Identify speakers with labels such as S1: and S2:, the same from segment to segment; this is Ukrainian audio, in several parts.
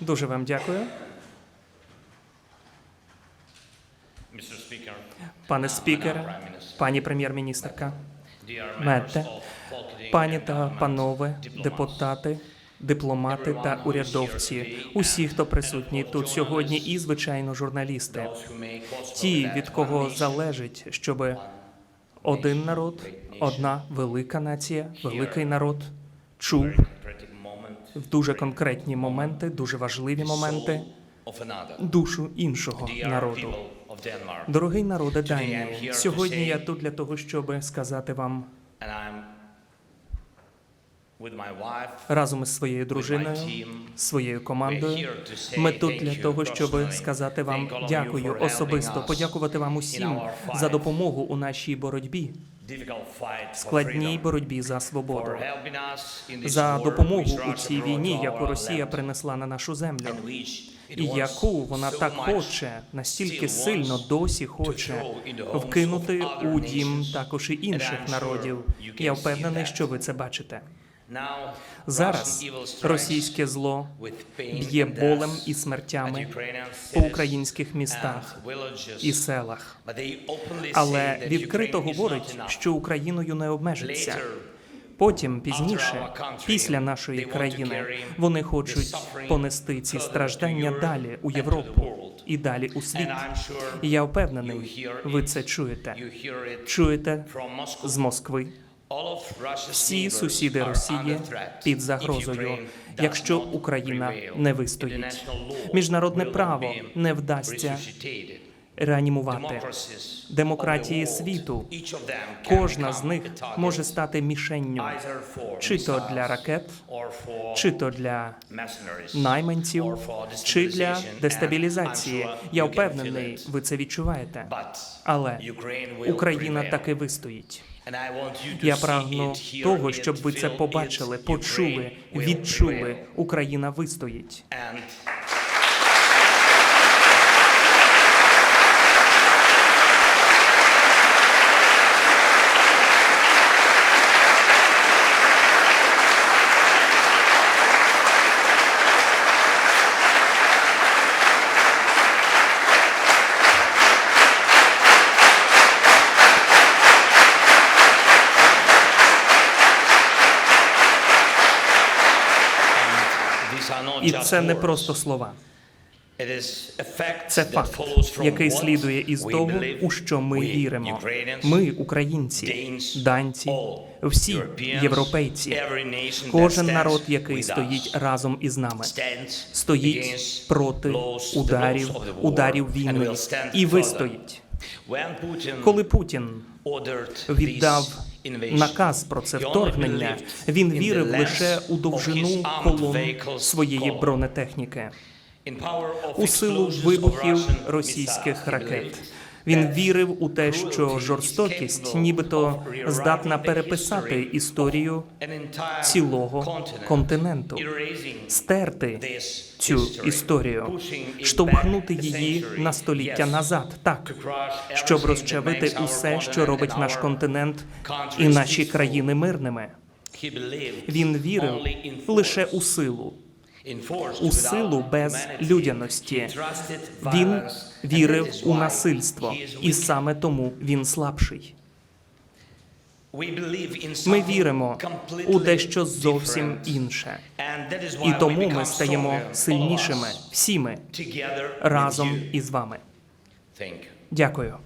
S1: Дуже вам дякую. Пане спікере, пані прем'єр-міністерка, Метте, пані та панове, депутати, дипломати та урядовці, усі, хто присутні тут сьогодні, і звичайно, журналісти, ті, від кого залежить, щоб один народ, одна велика нація, великий народ чув дуже конкретні моменти, дуже важливі моменти. душу іншого народу. Дорогий народе Данії, сьогодні я тут для того, щоб сказати вам разом із своєю дружиною, своєю командою. Ми тут для того, щоб сказати вам дякую особисто, подякувати вам усім за допомогу у нашій боротьбі, складній боротьбі за свободу, за допомогу у цій війні, яку Росія принесла на нашу землю, і яку вона так хоче, настільки сильно досі хоче вкинути у дім також і інших народів. Я впевнений, що ви це бачите. Зараз російське зло б'є болем і смертями по українських містах і селах, але відкрито говорить, що Україною не обмежиться. Потім пізніше, після нашої країни, вони хочуть понести ці страждання далі у Європу і далі у світ. І я впевнений, ви це чуєте. Чуєте з Москви. Всі сусіди Росії під загрозою, якщо Україна не вистоїть. Міжнародне право не вдасться реанімувати демократії світу. Кожна з них може стати мішенню чи то для ракет, чи то для найманців, чи для дестабілізації. Я впевнений, ви це відчуваєте. Але Україна таки вистоїть. Я прагну того, щоб ви це побачили, почули, відчули. Україна вистоїть. І це не просто слова. Це факт, який слідує із того, у що ми віримо. Ми, українці, данці, всі європейці, кожен народ, який стоїть разом із нами, стоїть проти ударів, ударів війни, і вистоїть. Коли Путін віддав наказ про це вторгнення, він вірив лише у довжину колон своєї бронетехніки, у силу вибухів російських ракет. Він вірив у те, що жорстокість, нібито здатна переписати історію цілого континенту, стерти цю історію, штовхнути її на століття назад, так щоб розчавити усе, що робить наш континент і наші країни мирними. Він вірив лише у силу, у силу без людяності. Він вірив у насильство, і саме тому він слабший. Ми віримо у дещо зовсім інше, і тому ми стаємо сильнішими всі ми разом із вами. Дякую.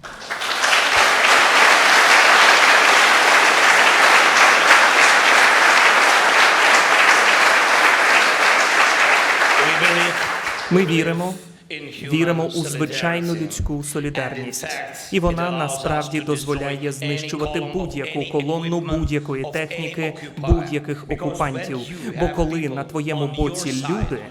S1: Ми віримо, віримо у звичайну людську солідарність, і вона насправді дозволяє знищувати будь-яку колонну будь-якої техніки, будь-яких окупантів. Бо коли на твоєму боці люди,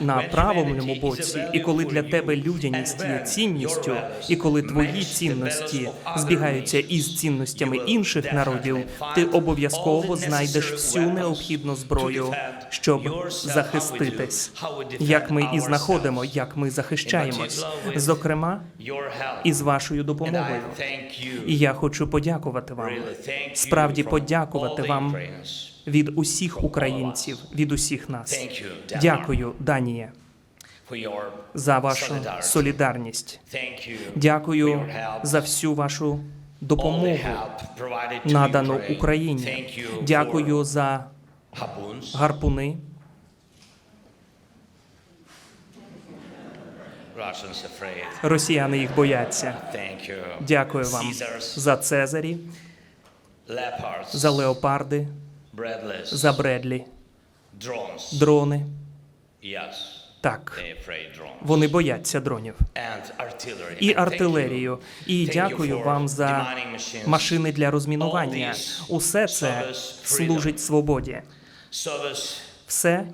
S1: на правому боці, і коли для тебе людяність є цінністю, і коли твої цінності збігаються із цінностями інших народів, ти обов'язково знайдеш всю необхідну зброю, щоб захиститись, як ми і знаходимо, як ми захищаємось, зокрема із вашою допомогою. І я хочу подякувати вам, справді подякувати вам від усіх українців, від усіх нас. Дякую, Данія, за вашу солідарність. Дякую за всю вашу допомогу, надану Україні. Дякую за гарпуни. Росіяни їх бояться. Дякую вам за Цезарі, за леопарди, за Бредлі, дрони. Так, вони бояться дронів. І артилерію. І дякую вам за машини для розмінування. Усе це служить свободі. Все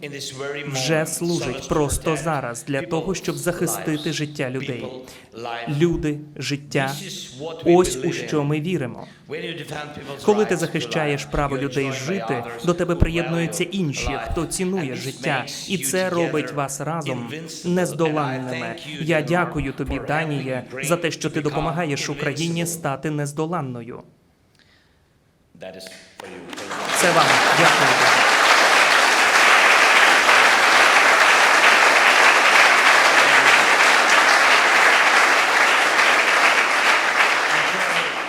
S1: вже служить просто зараз для того, щоб захистити життя людей. Люди, життя. Ось у що ми віримо. Коли ти захищаєш право людей жити, до тебе приєднуються інші, хто цінує життя, і це робить вас разом нездоланними. Я дякую тобі, Даніє, за те, що ти допомагаєш Україні стати нездоланною. Це вам дякую.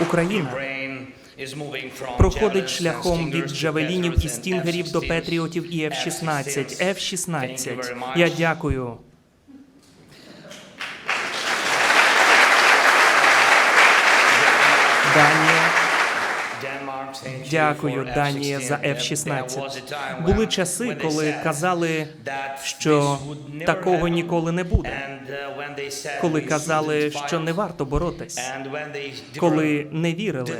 S1: Україна проходить шляхом від джавелінів і стінгерів до
S2: F-16s.
S1: петріотів і F-16.
S2: Thank you
S1: F-16.
S2: very much.
S1: Я дякую. Дякую,
S2: for
S1: Данія, за
S2: F-16.
S1: F-16.
S2: There was a time
S1: Були часи, коли казали, що такого ніколи не буде.
S2: Uh,
S1: Коли казали, що не варто боротись. Коли не вірили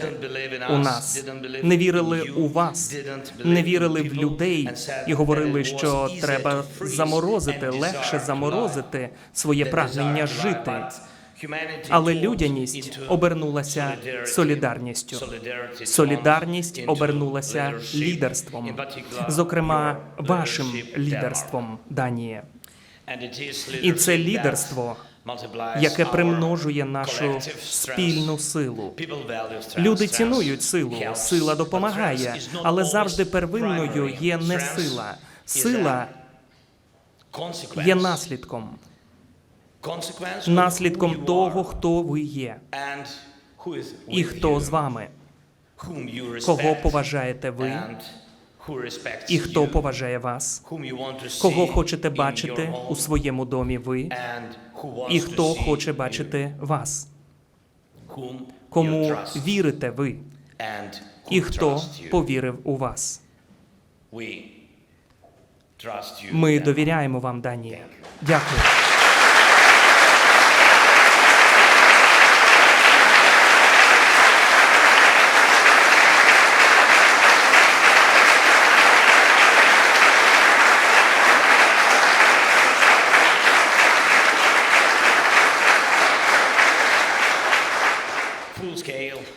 S1: у нас, не вірили у вас, не вірили в людей і говорили, що треба заморозити, легше заморозити своє прагнення жити. Але людяність обернулася солідарністю. Солідарність обернулася лідерством, зокрема вашим лідерством Данії. І це лідерство, яке примножує нашу спільну силу. Люди цінують силу, сила допомагає, але завжди первинною є не сила. Сила є наслідком, наслідком того, хто ви є, і хто з вами, кого поважаєте ви, і хто поважає вас, кого хочете бачити у своєму домі ви, і хто хоче бачити вас, кому вірите ви, і хто повірив у вас. Ми довіряємо вам, Данія. Дякую.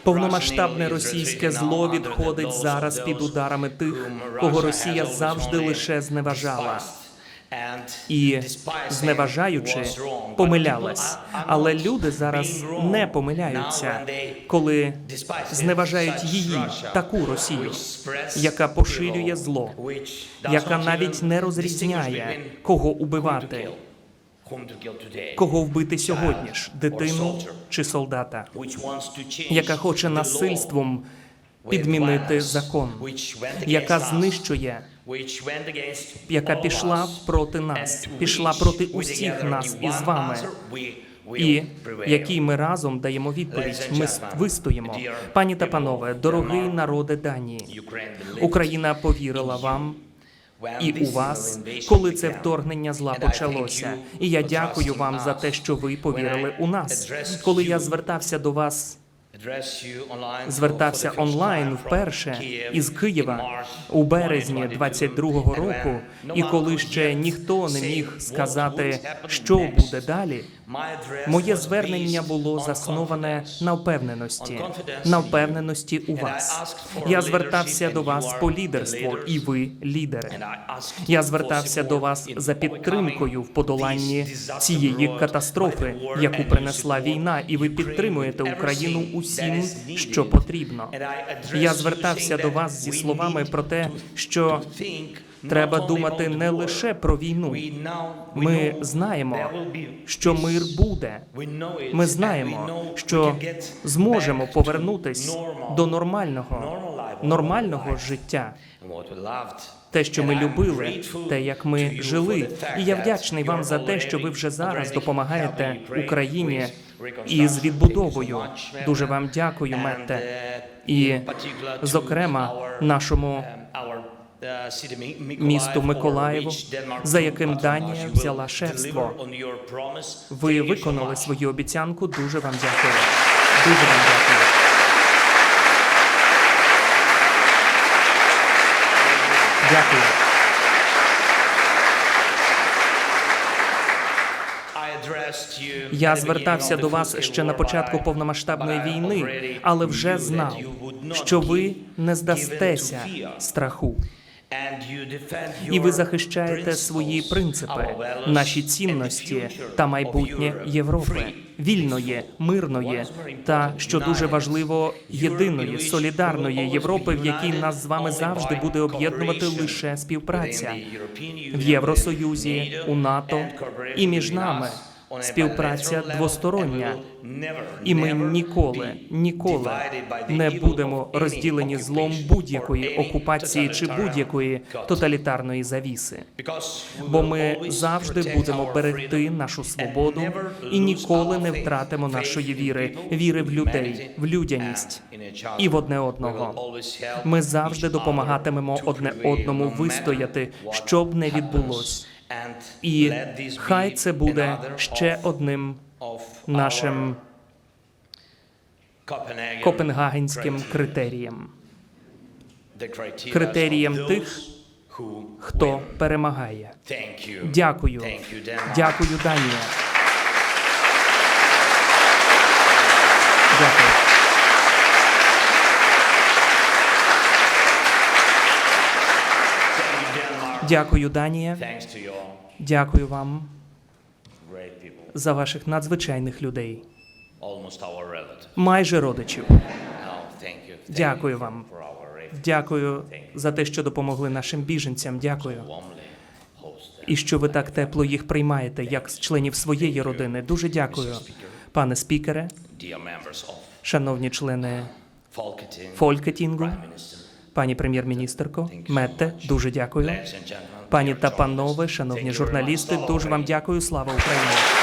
S1: Повномасштабне російське зло відходить зараз під ударами тих, кого Росія завжди лише зневажала. І зневажаючи, помилялась. Але люди зараз не помиляються, коли зневажають її, таку Росію, яка поширює зло, яка навіть не розрізняє, кого убивати, кого вбити сьогодні ж, дитину чи солдата, яка хоче насильством підмінити закон, яка знищує, яка пішла проти нас, пішла проти усіх нас із вами. І якій ми разом даємо відповідь. Ми вистоїмо. Пані та панове, дорогий народи Данії, Україна повірила вам і у вас, коли це вторгнення зла почалося. І я дякую вам за те, що ви повірили у нас. Коли я звертався до вас, звертався онлайн вперше із Києва у березні
S2: 2022,
S1: 22-го року, і коли ще ніхто не міг сказати, що буде далі. Моє звернення було засноване на впевненості, на впевненості у вас. Я звертався до вас по лідерству, і ви лідери. Я звертався до вас за підтримкою в подоланні цієї катастрофи, яку принесла війна, і ви підтримуєте Україну
S2: everything
S1: усім, що потрібно. Я звертався до вас зі словами про те, що треба думати не лише про війну. Ми знаємо, що мир буде. Ми знаємо, що зможемо повернутись до нормального, нормального життя. Те, що ми любили, те, як ми жили, і я вдячний вам за те, що ви вже зараз допомагаєте Україні із відбудовою. Дуже вам дякую, Метте. І, зокрема, нашому
S2: місту Миколаєву, за яким Данія взяла шефство.
S1: ви виконали свою обіцянку. Дуже вам дякую. Дуже вам дякую. Дякую. Я звертався до вас ще на початку повномасштабної війни, але вже знав, що ви не здастеся страху, і ви захищаєте свої принципи, наші цінності та майбутнє Європи, вільної, мирної та що дуже важливо, єдиної солідарної Європи, в якій нас з вами завжди буде об'єднувати лише співпраця в Євросоюзі, у НАТО і між нами. Співпраця двостороння, і ми ніколи, ніколи не будемо розділені злом будь-якої окупації чи будь-якої тоталітарної завіси. Бо ми завжди будемо берегти нашу свободу і ніколи не втратимо нашої віри, віри в людей, в людяність і в одне одного. Ми завжди допомагатимемо одне одному вистояти, що б не відбулось. І хай це буде ще одним нашим копенгагенським критерієм, критерієм тих, хто перемагає. Дякую. Дякую, Данія. Дякую. Дякую, Данія. Дякую вам за ваших надзвичайних людей, майже родичів. Дякую вам. Дякую за те, що допомогли нашим біженцям. Дякую. І що ви так тепло їх приймаєте, як з членів своєї родини. Дуже дякую, пане спікере, шановні члени Фолькетінгу, пані прем'єр-міністерко, Метте, дуже дякую. Пані та панове, шановні журналісти, дуже вам дякую. Слава Україні!